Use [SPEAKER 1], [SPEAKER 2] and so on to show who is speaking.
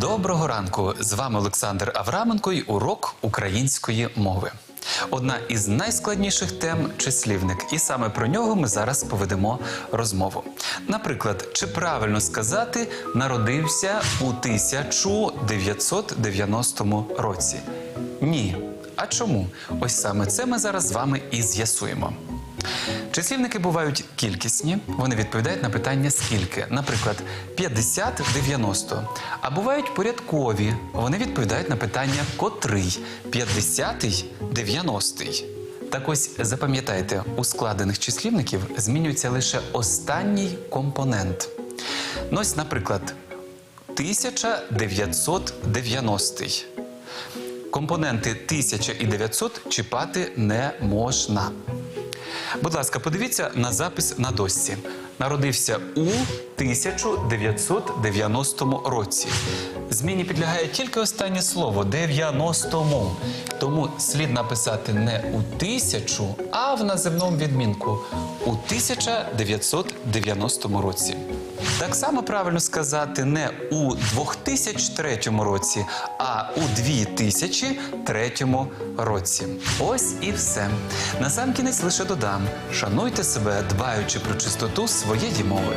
[SPEAKER 1] Доброго ранку! З вами Олександр Авраменко і урок української мови. Одна із найскладніших тем числівник, і саме про нього ми зараз поведемо розмову. Наприклад, чи правильно сказати народився у 1990 році? Ні. А чому? Ось саме це ми зараз з вами і з'ясуємо. Числівники бувають кількісні, вони відповідають на питання скільки, наприклад, 50 90. А бувають порядкові, вони відповідають на питання котрий 50 90. Так ось запам'ятайте, у складених числівників змінюється лише останній компонент. Ну ось, наприклад, 1990. Компоненти 1900 чіпати не можна. Будь ласка, подивіться на запис на дошці. Народився у 1990 році. Зміні підлягає тільки останнє слово 90-му. Тому слід написати не у тисячу, а в наземному відмінку у 1990 році. Так само правильно сказати не у 2003 році, а у 2003 році. Ось і все. Насамкінець лише додам: шануйте себе, дбаючи про чистоту своєї мови.